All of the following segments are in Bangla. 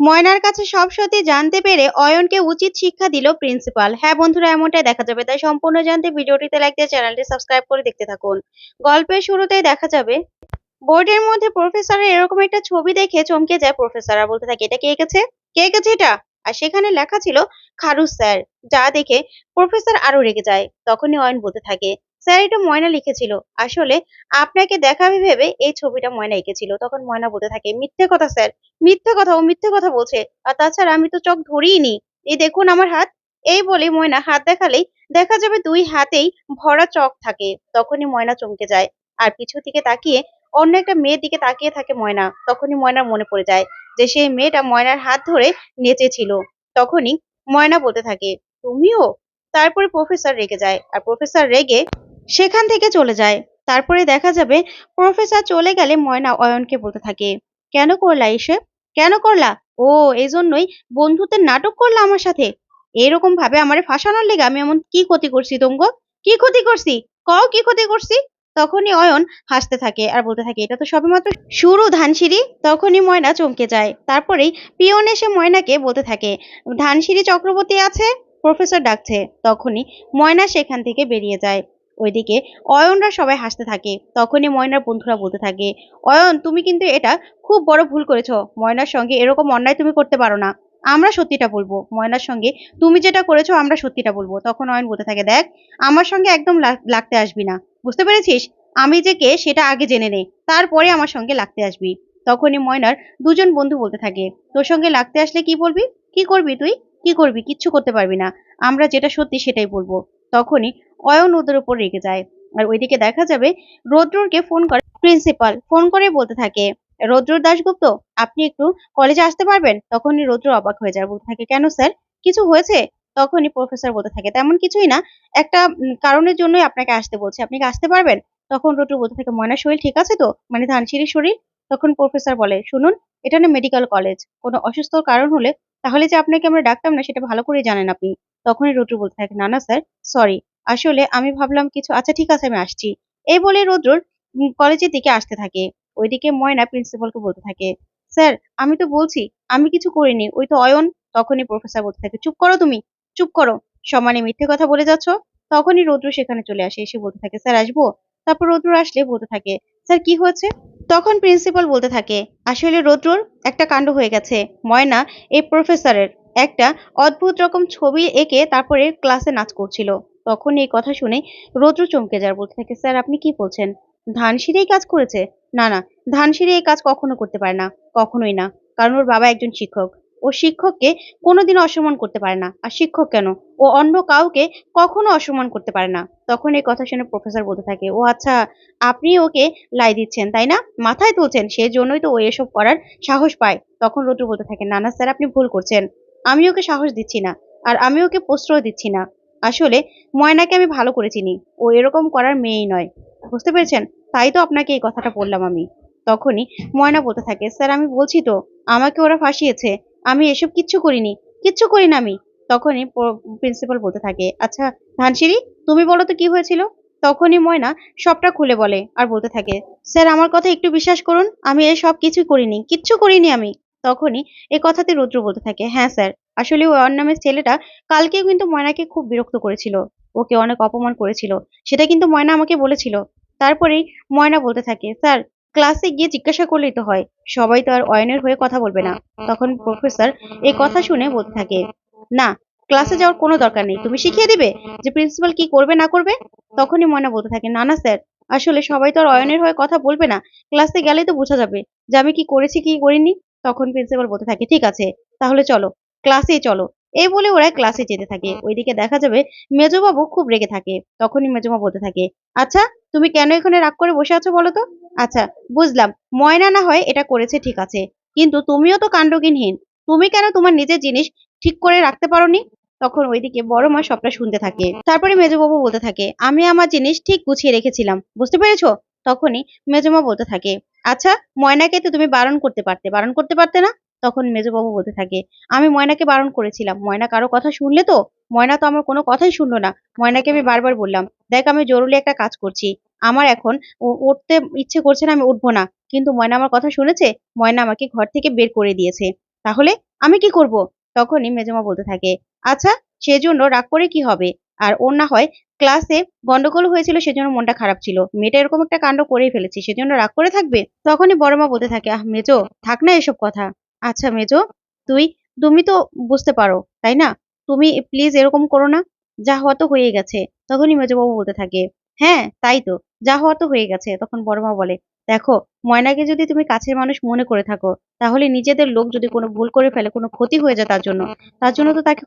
ময়নার কাছে সব সত্যি জানতে পেরে অয়নকে উচিত শিক্ষা দিল প্রিন্সিপাল। হ্যাঁ বন্ধুরা, এমনটাই দেখা যাবে। তাই সম্পূর্ণ জানতে ভিডিওটিতে লাইক দিয়ে চ্যানেলটি সাবস্ক্রাইব করে দেখতে থাকুন। গল্পের শুরুতেই দেখা যাবে, বোর্ডের মধ্যে প্রফেসরের এরকম একটা ছবি দেখে চমকে যায় প্রফেসর বলতে থাকে, এটা কে এঁকেছে? কে এঁকেছে এটা? আর সেখানে লেখা ছিল খারুস স্যার যা দেখে প্রফেসর আরও রেগে যায়। তখনই অয়ন বলতে থাকে স্যার, এটা ময়না লিখেছিল। আসলে আপনাকে দেখাবে ভেবে এই ছবিটা ময়না এঁকেছিল। তখন ময়না বলতে থাকে, মিথ্যে কথা স্যার, মিথ্যে কথা, ও মিথ্যে কথা বলছে। আর তাছাড়া আমি তো চোখ ধরিই নি এই দেখুন আমার হাত। এই বলে ময়না হাত দেখালেই দেখা যাবে দুই হাতেই ভরা চক থাকে। তখনই ময়না চমকে যায়। আর পিছু থেকে তাকিয়ে অন্য একটা মেয়ের দিকে তাকিয়ে থাকে ময়না। তখনই ময়নার মনে পড়ে যায় যে সেই মেয়েটা ময়নার হাত ধরে নেচেছিল তখনই ময়না বলতে থাকে, তুমিও? তারপরে প্রফেসর রেগে যায়। আর প্রফেসর রেগে সেখান থেকে চলে যায়। তারপরে দেখা যাবে প্রফেসর চলে গেলে ময়না অয়নকে বলতে থাকে, কেন করলা এসব? কেন করলা? ও এই জন্যই বন্ধুত্বের নাটক করলা আমার সাথে। এরকম ভাবে আমারে ফাঁসানোর লেগে আমি এমন কি ক্ষতি করছি তোমগো? কি ক্ষতি করছি? কও কি ক্ষতি করছি? তখনই অয়ন হাসতে থাকে আর বলতে থাকে, এটা তো সবেমাত্র শুরু ধানসিঁড়ি। তখনই ময়না চমকে যায়। তারপরেই পিয়ন এসে ময়নাকে বলতে থাকে, ধানসিঁড়ি চক্রবর্তী আছে? প্রফেসর ডাকছে। তখনই ময়না সেখান থেকে বেরিয়ে যায়। ওইদিকে অয়নরা সবাই হাসতে থাকে। তখনই ময়নার বন্ধুরা বলতে থাকে, অয়ন, তুমি কিন্তু এটা খুব বড় ভুল করেছ। ময়নার সঙ্গে এরকম অন্যায় তুমি করতে পারো না। আমরা সত্যিটা বলব। ময়নার সঙ্গে তুমি যেটা করেছ, আমরা সত্যিটা বলব। তখন অয়ন বলতে থাকে, দেখ, আমার সঙ্গে একদম লাগতে আসবি না। বুঝতে পেরেছিস? আমি যে কে, সেটা আগে জেনে নে। তারপরে আমার সঙ্গে লাগতে আসবি। তখনই ময়নার দুজন বন্ধু বলতে থাকে, তোর সঙ্গে লাগতে আসলে কি বলবি? কি করবি তুই? কি করবি? কিচ্ছু করতে পারবি না। আমরা যেটা সত্যি সেটাই বলব। তখনই অয়ন ওদের উপর রেগে যায়। আর ওইদিকে দেখা যাবে রৌদ্রকে ফোন করে প্রিন্সিপাল ফোন করে বলতে থাকে রৌদ্র দাশগুপ্ত, আপনি একটু কলেজে আসতে পারবেন? তখনই রৌদ্র অবাক হয়ে যায়, বলতে থাকে, কেন স্যার কিছু হয়েছে? তখনই প্রফেসর বলতে থাকে, তেমন কিছুই না, একটা কারণের জন্যই আপনাকে আসতে বলছে, আপনি কি আসতে পারবেন? তখন রৌদ্র বলতে থাকে, ময়নার শরীর ঠিক আছে তো? মানে ধানসিঁড়ির শরীর? তখন প্রফেসর বলে, শুনুন, এটা না মেডিকেল কলেজ কোনো অসুস্থ কারণ হলে তাহলে যে আপনাকে আমরা ডাকতাম না, সেটা ভালো করেই জানেন আপনি। তখনই রৌদ্র বলতে থাকে, না না, স্যার সরি আসলে আমি ভাবলাম কিছু আচ্ছা ঠিক আছে, আমি আসছি। এই বলে রৌদ্রর কলেজের দিকে আসতে থাকে, ওইদিকে ময়না প্রিন্সিপালকে বলতে থাকে, স্যার, আমি তো বলছি, আমি কিছু করিনি, ওই তো অয়ন, তখনই প্রফেসর বলতে থাকে, চুপ করো তুমি, চুপ করো, সমানে মিথ্যে কথা বলে যাচ্ছ? তখনই রৌদ্র সেখানে চলে আসে, এসে বলতে থাকে, স্যার, আসব? তারপর রৌদ্র আসলে বলতে থাকে, স্যার, কি হয়েছে? তখন প্রিন্সিপাল বলতে থাকে, আসলে রৌদ্রর একটা কাণ্ড হয়ে গেছে, ময়না এই প্রফেসরের। একটা অদ্ভুত রকম ছবি এঁকে তারপরে ক্লাসে নাচ করছিল। তখন এই কথা শুনে রৌদ্র চমকে যায়, বলতে থাকে, স্যার, আপনি কি বলছেন? ধানসিঁড়ি কাজ করেছে? না না, ধানসিঁড়ি এই কাজ কখনো করতে পারে না, কখনোই না, কারণ ওর বাবা একজন শিক্ষক। ও শিক্ষককে কোনোদিনও অসম্মান করতে পারে না, আর শিক্ষক কেন? ও অন্য কাউকে কখনো অসম্মান করতে পারে না। তখন এই কথা শুনে প্রফেসর বলতে থাকে, ও আচ্ছা আপনি ওকে লাই দিচ্ছেন, তাই না? মাথায় তুলছেন সেই জন্যই তো ও এসব করার সাহস পায়। তখন রটু বলতে থাকে, না না, স্যার, আপনি ভুল করছেন। আমি ওকে সাহস দিচ্ছি না, আর আমি ওকে প্রশ্রয় দিচ্ছি না। আসলে ময়নাকে আমি ভালো করে চিনি, ও এরকম করার মেয়েই নয়। বুঝতে পেরেছেন? তাই তো আপনাকে এই কথাটা বললাম আমি। তখনই ময়না বলতে থাকে, স্যার, আমি বলছি তো, আমাকে ওরা ফাঁসিয়েছে, আমি এসব কিচ্ছু করিনি, কিচ্ছু করি না আমি। তখনই প্রিন্সিপাল বলতে থাকে আচ্ছা ধানসিঁড়ি, তুমি বলো তো কি হয়েছিল? তখনই ময়না সবটা খুলে বলে আর বলতে থাকে, স্যার, আমার কথা একটু বিশ্বাস করুন, আমি এই সব কিছুই করিনি, কিচ্ছু করিনি আমি। তখনই এই কথাতে রুদ্র বলতে থাকে হ্যাঁ স্যার, আসলে ওই অর নামের ছেলেটা কালকেও কিন্তু ময়নাকে খুব বিরক্ত করেছিল। ওকে অনেক অপমান করেছিল। সেটা কিন্তু ময়না আমাকে বলেছিল। তারপরেই ময়না বলতে থাকে, স্যার ক্লাসে গিয়ে জিজ্ঞাসা করলেই তো হয়, সবাই তো আর অয়নের হয়ে কথা বলবে না। তখন প্রফেসর এই কথা শুনে বলতে থাকে, না ক্লাসে যাওয়ার কোনো দরকার নেই, তুমি শিখিয়ে দিবে যে প্রিন্সিপাল কি করবে, না করবে? তখনই ময়না বলতে থাকে, না না স্যার, আসলে সবাই তো আর অয়নের হয়ে কথা বলবে না ক্লাসে গেলেই তো বোঝা যাবে, যে আমি কি করেছি, কি করিনি? তখন প্রিন্সিপাল বলতে থাকে ঠিক আছে তাহলে চলো ক্লাসে চলো। এই বলে ওরা ক্লাসে যেতে থাকে। ওইদিকে দেখা যাবে মেজবাবু খুব রেগে থাকে তখনই মেজমা বলতে থাকে আচ্ছা তুমি কেন এখানে রাগ করে বসে আছো বলো তো? আচ্ছা বুঝলাম ময়না না হয় এটা করেছে ঠিক আছে কিন্তু তুমিও তো কাণ্ডজ্ঞানহীন তুমি কেন তোমার নিজের জিনিস ঠিক করে রাখতে পারোনি? তখন ওইদিকে বড় মা সবটা শুনতে থাকে। তারপরে মেজবাবু বলতে থাকে আমি আমার জিনিস ঠিক গুছিয়ে রেখেছিলাম বুঝতে পেরেছ? তখনই মেজমা বলতে থাকে আচ্ছা ময়নাকে তো তুমি বারণ করতে পারতে। বারণ করতে পারতে না? তখন মেজবাবু বলতে থাকে, আমি ময়নাকে বারণ করেছিলাম। ময়না কারও কথা শুনলে তো? ময়না তো আমার কোনো কথাই শুনলো না। ময়নাকে আমি বারবার বললাম, দেখ, আমি জরুরি একটা কাজ করছি। আমার এখন উঠতে ইচ্ছে করছে না, আমি উঠবো না। কিন্তু ময়না আমার কথা শুনেছে, ময়না আমাকে ঘর থেকে বের করে দিয়েছে। তাহলে আমি কি করব? তখনই মেজমা বলতে থাকে আচ্ছা সেজন্য রাগ করে কি হবে? আর ওর না হয় ক্লাসে গন্ডগোল হয়েছিল, সেজন্য মনটা খারাপ ছিল। মেয়েটা এরকম একটা কাণ্ড করেই ফেলেছি, সেজন্য রাগ করে থাকবে? তখনই বড় মা বলতে থাকে, আহ, মেজো, থাক না এসব কথা। আচ্ছা মেজো, তুই, তুমি তো বুঝতে পারো, তাই না? তুমি প্লিজ এরকম করো না। যা হওয়া তো হয়ে গেছে। তখনই মেজবাবু বলতে থাকে হ্যাঁ তাই তো, যা হওয়া তো হয়ে গেছে। তখন বড় মা বলে দেখো, ময়নাকে যদি তুমি কাছের মানুষ মনে করে থাকো, তাহলে নিজেদের লোক যদি কোনো ভুল করে ফেলে, কোনো ক্ষতি হয়ে যায় তার জন্য তার জন্য তো তাকে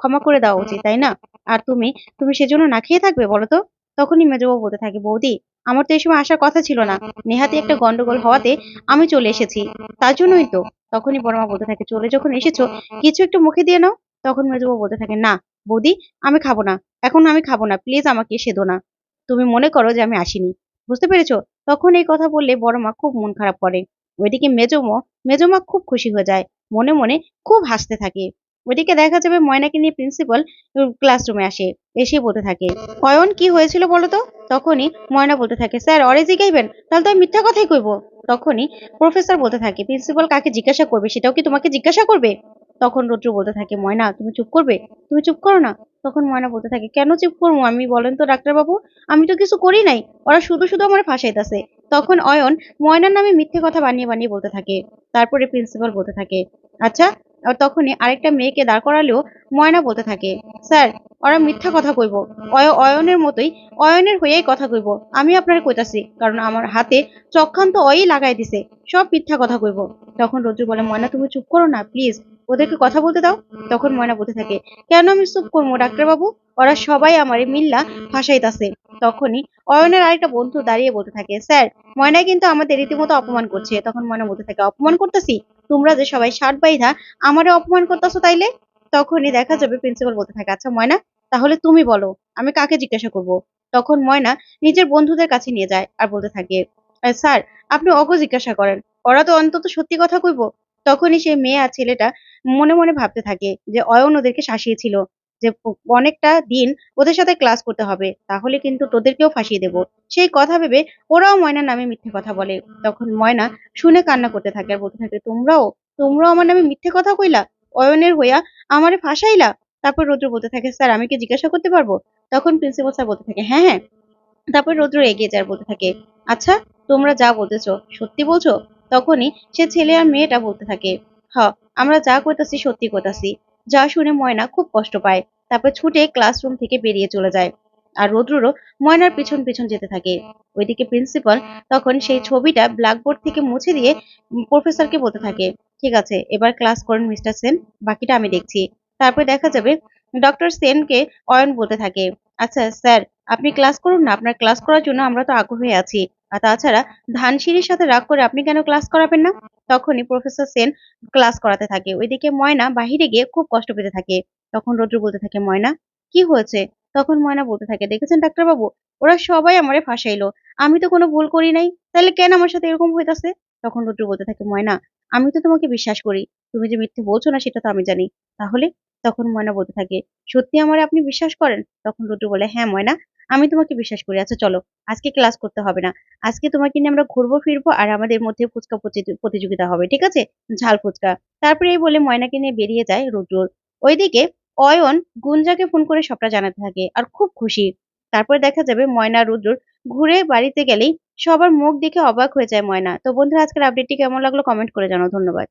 ক্ষমা করে দেওয়া উচিত, তাই না? আর তুমি তুমি সেজন্য না খেয়ে থাকবে বলো তো? তখনই মেজবাবু বলতে থাকে, বৌদি, আমার তো এই সময় আসার কথা ছিল না। নেহাতি একটা গন্ডগোল হওয়াতে আমি চলে এসেছি। তার জন্যই তো। তখনই বড়মা বলতে থাকে, চলে যখন এসেছ, কিছু একটু মুখে দিয়ে নাও। তখন মেজবাবু বলতে থাকে, না, বৌদি, আমি খাব না। এখন আমি খাব না প্লিজ আমাকে সেদো না। তুমি মনে করো যে আমি আসিনি। বুঝতে পেরেছ? তখন এই কথা বললে বড় মা খুব মন খারাপ করে। ওইদিকে মেজমো, মেজমা খুব খুশি হয়ে যায়, মনে মনে খুব হাসতে থাকে। ওইদিকে দেখা যাবে ময়নাকে নিয়ে প্রিন্সিপাল ক্লাসরুমে আসে, এসে বলতে থাকে অয়ন কি হয়েছিল বলো তো? তখনই ময়না বলতে থাকে, স্যার অরে জিগাইবেন তাহলে তো আমি মিথ্যা কথাই কইবো। তখনই প্রফেসর বলতে থাকে প্রিন্সিপাল কাকে জিজ্ঞাসা করবে? সেটাও কি তোমাকে জিজ্ঞাসা করবে? তখন রুদ্র বলতে থাকে, ময়না, তুমি চুপ করবে? তুমি চুপ করো না। তখন ময়না বলতে থাকে, কেন চুপ করব? আমি বলেন তো ডাক্তারবাবু, আমি তো কিছু করি নাই। ওরা শুধু শুধু আমার ফাঁসাইতেছে। তখন অয়ন ময়নার নামে মিথ্যে কথা বানিয়ে বানিয়ে বলতে থাকে। তারপরে প্রিন্সিপাল বলতে থাকে আচ্ছা আর তখনই আরেকটা মেয়েকে দাঁড় করালেও ময়না বলতে থাকে, স্যার, ওরা মিথ্যা কথা কইব। অয়, অয়নের মতোই অয়নের হয়েই কথা কইব। আমি আপনার কইতাছি, কারণ আমার হাতে চক্ষান্ত অয়ই লাগাই দিছে। সব মিথ্যা কথা কইব। তখন রজ্জু বলে, ময়না, তুমি চুপ করো না, প্লিজ। ওদেরকে কথা বলতে দাও, তখন ময়না বলতে থাকে, কেন আমি চুপ করব, ডাক্তারবাবু? ওরা সবাই আমারে মিল্লা ফাঁসাইতাছে। তখনই অয়নের আরেকটা বন্ধু দাঁড়িয়ে বলতে থাকে, স্যার, ময়না কিন্তু আমাদের রীতিমতো অপমান করছে। তখন ময়না বলতে থাকে, অপমান করতেছি? তোমরা যে সবাই শার্ট বাইধা আমারে অপমান করতেছো তাইলে? তখনই দেখা যাবে প্রিন্সিপাল বলতে থাকে আচ্ছা ময়না, তাহলে তুমি বলো, আমি কাকে জিজ্ঞাসা করব? তখন ময়না নিজের বন্ধুদের কাছে নিয়ে যায় আর বলতে থাকে স্যার, আপনি অগ জিজ্ঞাসা করেন, ওরা তো অন্তত সত্যি কথা কইব? তখনই সে মেয়ে আর ছেলেটা মনে মনে ভাবতে থাকে যে অয়ন ওদেরকে শাসিয়েছিল, যে অনেকটা দিন ওদের সাথে ক্লাস করতে হবে, তাহলে কিন্তু তোদেরকেও ফাঁসিয়ে দেব। সেই কথা ভেবে ওরাও ময়নার নামে মিথ্যে কথা বলে। তখন ময়না শুনে কান্না করতে থাকে আর বলতে থাকে, তোমরাও তোমরাও আমার নামে মিথ্যে কথা কইলা? অয়নের হইয়া আমারে ফাঁসাইলা? তারপর রৌদ্র বলতে থাকে, স্যার, আমি কি জিজ্ঞাসা করতে পারব? তখন প্রিন্সিপাল স্যার বলতে থাকে হ্যাঁ হ্যাঁ। তারপর রৌদ্র এগিয়ে যায় বলতে থাকে আচ্ছা তোমরা যা বলতেছো সত্যি বলছো? তখনই সে ছেলে আর মেয়েটা বলতে থাকে হ, আমরা যা করতেছি সত্যি করতেছি। যা শুনে ময়না খুব কষ্ট পায়। তারপর ছুটে ক্লাসরুম থেকে বেরিয়ে চলে যায়। আর রৌদ্ররও ময়নার পিছন পিছন যেতে থাকে। ওইদিকে প্রিন্সিপাল তখন সেই ছবিটা ব্ল্যাকবোর্ড থেকে মুছে দিয়ে প্রফেসরকে বলতে থাকে, ঠিক আছে, এবার ক্লাস করেন মিস্টার সেন, বাকিটা আমি দেখছি। তারপরে দেখা যাবে ডক্টর সেনকে অয়ন বলতে থাকে আচ্ছা স্যার আপনি ক্লাস করুন না, আপনার ক্লাস করার জন্য আমরা তো আগ্রহী আছি। আর তাছাড়া ধানসিঁড়ির সাথে রাগ করে আপনি কেন ক্লাস করাবেন না? তখনই প্রফেসর সেন ক্লাস করাতে থাকে। ওইদিকে ময়না বাহিরে গিয়ে খুব কষ্ট পেতে থাকে। তখন রৌদ্র বলতে থাকে, ময়না, কি হয়েছে? তখন ময়না বলতে থাকে, দেখেছেন ডাক্তারবাবু? ওরা সবাই আমারে ফাঁসাইলো। আমি তো কোনো ভুল করি নাই। তাহলে কেন আমার সাথে এরকম হইতাছে? তখন রুদ্র বলতে থাকে, ময়না, আমি তো তোমাকে বিশ্বাস করি। তুমি যে মিথ্যে বলছো না, সেটা তো আমি জানি। তাহলে? তখন ময়না বলতে থাকে, সত্যি আমারে আপনি বিশ্বাস করেন? তখন রুদ্র বলে হ্যাঁ ময়না আমি তোমাকে বিশ্বাস করি। আচ্ছা চলো। আজকে ক্লাস করতে হবে না। আজকে তোমাকে নিয়ে আমরা ঘুরবো, ফিরবো আর আমাদের মধ্যে ফুচকা প্রতিযোগিতা হবে, ঠিক আছে? ঝাল ফুচকা। তারপরে এই বলে ময়নাকে নিয়ে বেরিয়ে যায় রুদ্র ওইদিকে অয়ন গুঞ্জাকে ফোন করে সবটা জানাতে থাকে আর খুব খুশি। তারপরে দেখা যাবে ময়না রুদ্র ঘুরে বাড়িতে গেলেই সবার মুখ দেখে অবাক হয়ে যায় ময়না। তো বন্ধুরা, আজকের আপডেটটি কেমন লাগল? কমেন্ট করে জানাও। ধন্যবাদ।